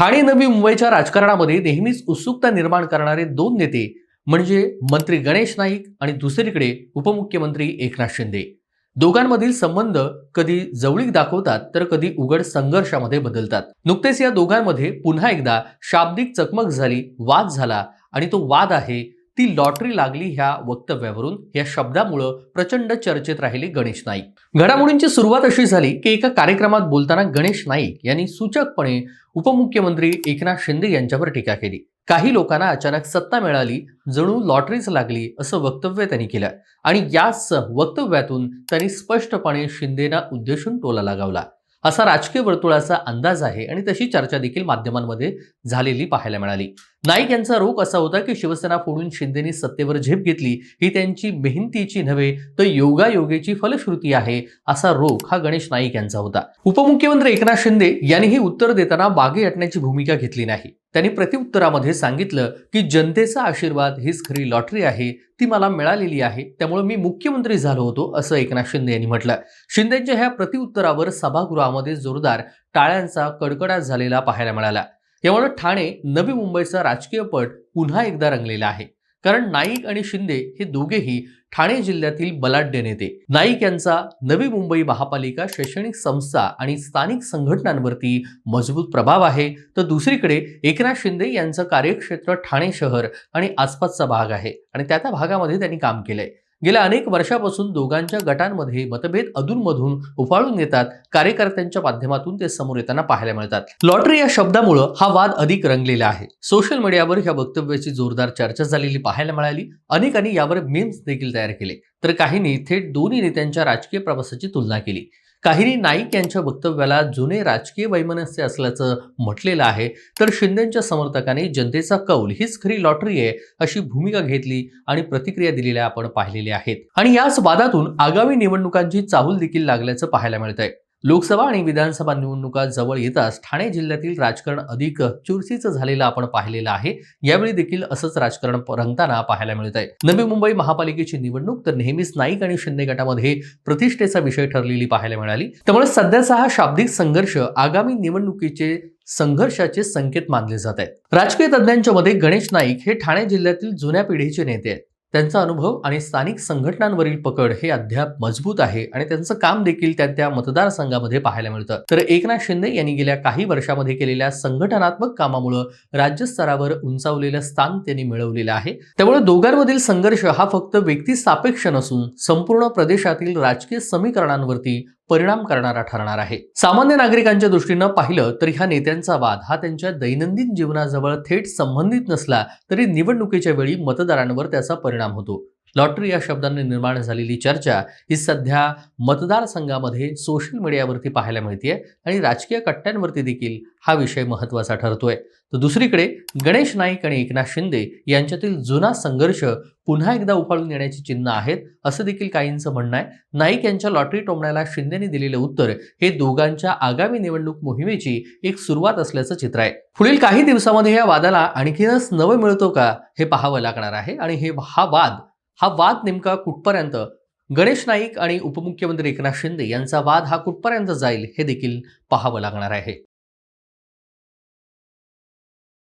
ठाणे नवी मुंबईच्या राजकारणामध्ये नेहमीच उत्सुकता निर्माण करणारे दोन नेते म्हणजे मंत्री गणेश नाईक आणि दुसरीकडे उपमुख्यमंत्री एकनाथ शिंदे. दोघांमधील संबंध कधी जवळीक दाखवतात तर कधी उघड संघर्षामध्ये बदलतात. नुकतेच या दोघांमध्ये पुन्हा एकदा शाब्दिक चकमक झाली वाद झाला आणि तो वाद आहे ती लॉटरी लागली ह्या वक्तव्यावरून या शब्दामुळं प्रचंड चर्चेत राहिले गणेश नाईक. घडामोडींची सुरुवात अशी झाली की एका कार्यक्रमात बोलताना गणेश नाईक यांनी सूचकपणे उपमुख्यमंत्री एकनाथ शिंदे यांच्यावर टीका केली. काही लोकांना अचानक सत्ता मिळाली जणू लॉटरीच लागली असं वक्तव्य त्यांनी केलं आणि याच वक्तव्यातून त्यांनी स्पष्टपणे शिंदेना उद्देशून टोला लगावला. असा राजकीय वर्तुळाचा अंदाज आहे आणि तशी चर्चा देखील माध्यमांमध्ये झालेली पाहायला मिळाली. नाईक यांचा रोख असा होता की शिवसेना फोडून शिंदेनी सत्तेवर झेप घेतली. ही त्यांची मेहनतीची नव्हे तर योगायोगेची फलश्रुती आहे असा रोख हा गणेश नाईक यांचा होता. उपमुख्यमंत्री एकनाथ शिंदे यांनीही उत्तर देताना बागे हटण्याची भूमिका घेतली नाही. त्यांनी प्रतिउत्तरामध्ये सांगितलं की जनतेचा आशीर्वाद हीच खरी लॉटरी आहे ती मला मिळालेली आहे त्यामुळे मी मुख्यमंत्री झालो होतो असं एकनाथ शिंदे यांनी म्हटलं. शिंदेच्या ह्या प्रतिउत्तरावर सभागृहामध्ये जोरदार टाळ्यांचा कडकडाट झालेला पाहायला मिळाला. यामुळे ठाणे नवी मुंबईचा राजकीय पट पुन्हा एकदा रंगलेला आहे. कारण नाईक आणि शिंदे हे दोघेही ठाणे जिल्ह्यातील बलाढ्य नेते. नाईक यांचा नवी मुंबई महापालिका शैक्षणिक संस्था आणि स्थानिक संघटनांवरती मजबूत प्रभाव आहे. तर दुसरीकडे एकनाथ शिंदे यांचं कार्यक्षेत्र ठाणे शहर आणि आसपासचा भाग आहे. आणि त्या त्या भागामध्ये त्यांनी काम केलंय. गेल्या अनेक वर्षापासून दोघांच्या गटांमध्ये मतभेद अधूनमधून उफाळून येतात. कार्यकर्त्यांच्या माध्यमातून ते समोर येताना पाहायला मिळतात. लॉटरी या शब्दामुळं हा वाद अधिक रंगलेला आहे. सोशल मीडियावर ह्या वक्तव्याची जोरदार चर्चा झालेली पाहायला मिळाली. अनेकांनी यावर मीम्स देखील तयार केले. तर काहींनी थेट दोन्ही नेत्यांच्या राजकीय प्रवासाची तुलना केली. काहींनी नाईक यांच्या वक्तव्याला जुने राजकीय वैमनस्य असल्याचं म्हटलेलं आहे तर शिंदेच्या समर्थकांनी जनतेचा कौल हीच खरी लॉटरी आहे अशी भूमिका घेतली आणि प्रतिक्रिया दिलेल्या आपण पाहिलेल्या आहेत. आणि याच वादातून आगामी निवडणुकांची चाहूल देखील लागल्याचं पाहायला मिळतंय. लोकसभा आणि विधानसभा निवडणुका जवळ येताच ठाणे जिल्ह्यातील राजकारण अधिक चुरशीचं झालेलं आपण पाहिलेलं आहे. यावेळी देखील असंच राजकारण रंगताना पाहायला मिळत आहे. नवी मुंबई महापालिकेची निवडणूक तर नेहमीच नाईक आणि शिंदे गटामध्ये प्रतिष्ठेचा विषय ठरलेली पाहायला मिळाली. त्यामुळे सध्याचा हा शाब्दिक संघर्ष आगामी निवडणुकीचे संघर्षाचे संकेत मानले जात आहेत. राजकीय तज्ज्ञांच्या मध्ये गणेश नाईक हे ठाणे जिल्ह्यातील जुन्या पिढीचे नेते आहेत. त्यांचा अनुभव आणि स्थानिक संघटनांवरील पकड हे अद्याप मजबूत आहे आणि त्यांचं काम देखील त्या त्या मतदारसंघामध्ये पाहायला मिळतं. तर एकनाथ शिंदे यांनी गेल्या काही वर्षामध्ये केलेल्या संघटनात्मक कामामुळं राज्यस्तरावर उंचावलेलं स्थान त्यांनी मिळवलेलं आहे. त्यामुळे दोघांमधील संघर्ष हा फक्त व्यक्ती सापेक्ष नसून संपूर्ण प्रदेशातील राजकीय समीकरणांवरती परिणाम करणारा ठरणार आहे. सामान्य नागरिकांच्या दृष्टीनं पाहिलं तर ह्या नेत्यांचा वाद हा त्यांच्या दैनंदिन जीवनाजवळ थेट संबंधित नसला तरी निवडणुकीच्या वेळी मतदारांवर त्याचा परिणाम होतो. लॉटरी या शब्दाने निर्माण झालेली चर्चा ही सध्या मतदारसंघामध्ये सोशल मीडियावरती पाहायला मिळते आणि राजकीय कट्ट्यांवरती देखील हा विषय महत्त्वाचा ठरतोय. तर दुसरीकडे गणेश नाईक आणि एकनाथ शिंदे यांच्यातील जुना संघर्ष पुन्हा एकदा उफाळून येण्याची चिन्ह आहेत असं देखील काहींचं म्हणणं आहे. नाईक यांच्या लॉटरी टोमण्याला शिंदेने दिलेलं उत्तर हे दोघांच्या आगामी निवडणूक मोहिमेची एक सुरुवात असल्याचं चित्र आहे. पुढील काही दिवसामध्ये या वादाला आणखीनच नवं मिळतो का हे पाहावं लागणार आहे आणि हे हा वाद हा वाद नेमका कुठपर्यंत? गणेश नाईक आणि उपमुख्यमंत्री एकनाथ शिंदे यांचा वाद हा कुठपर्यंत जाईल हे देखील पाहावं लागणार आहे.